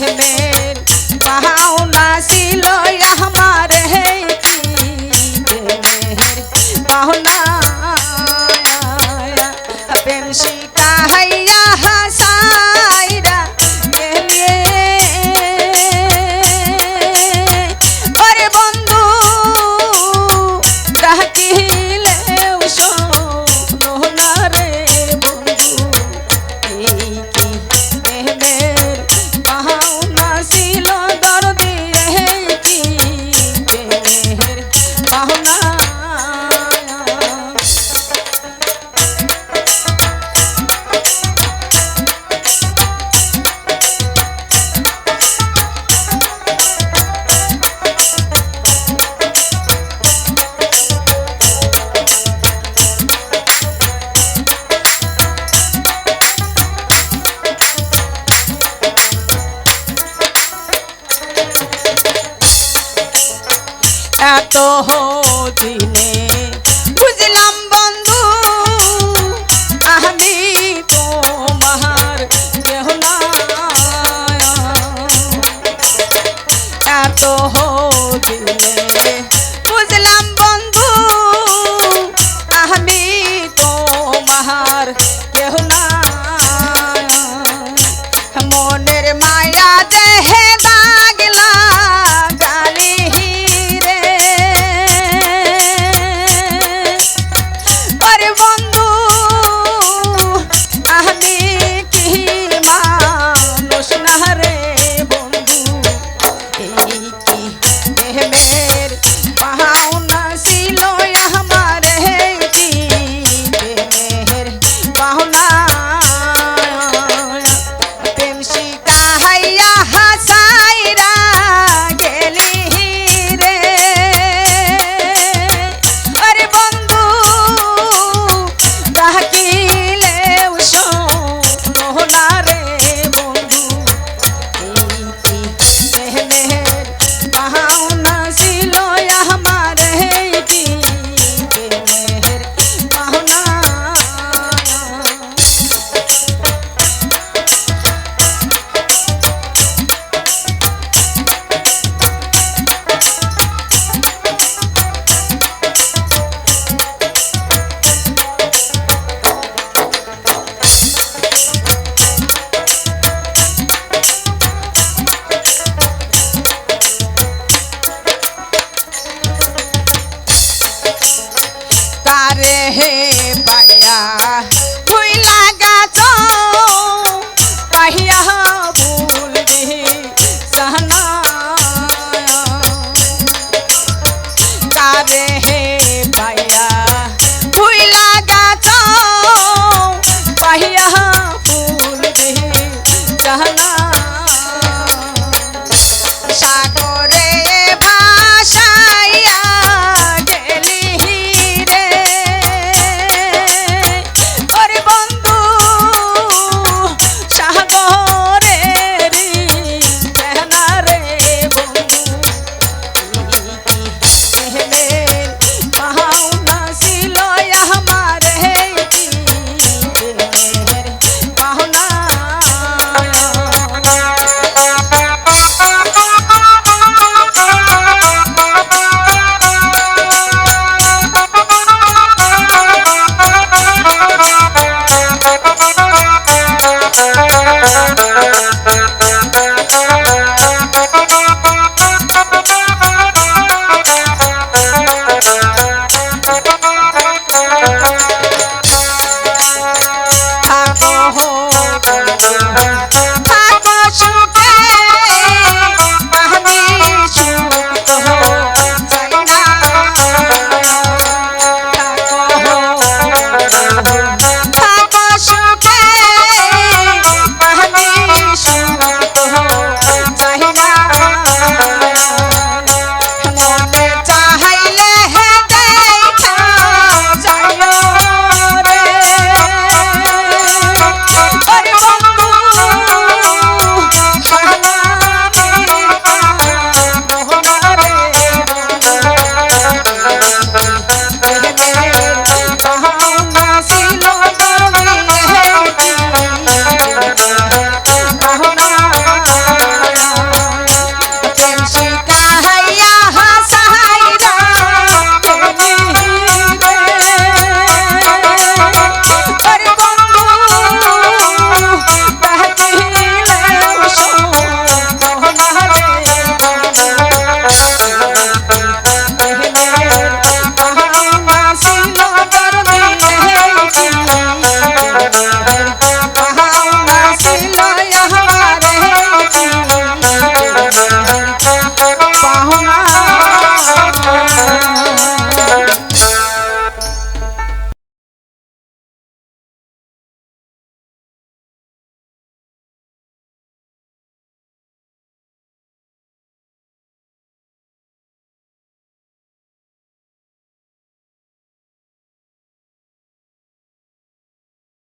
ছিল দিলে বুঝলাম বন্ধু আমি তোমার কেহ না মনের মায়া দেহে দা হে পায়া ভুইলা গাছ, পাহিয়া ভুলবি সহনা। তারে হে পায়া ভুইলা গাছ, পাহিয়া ভুলবি সহনা।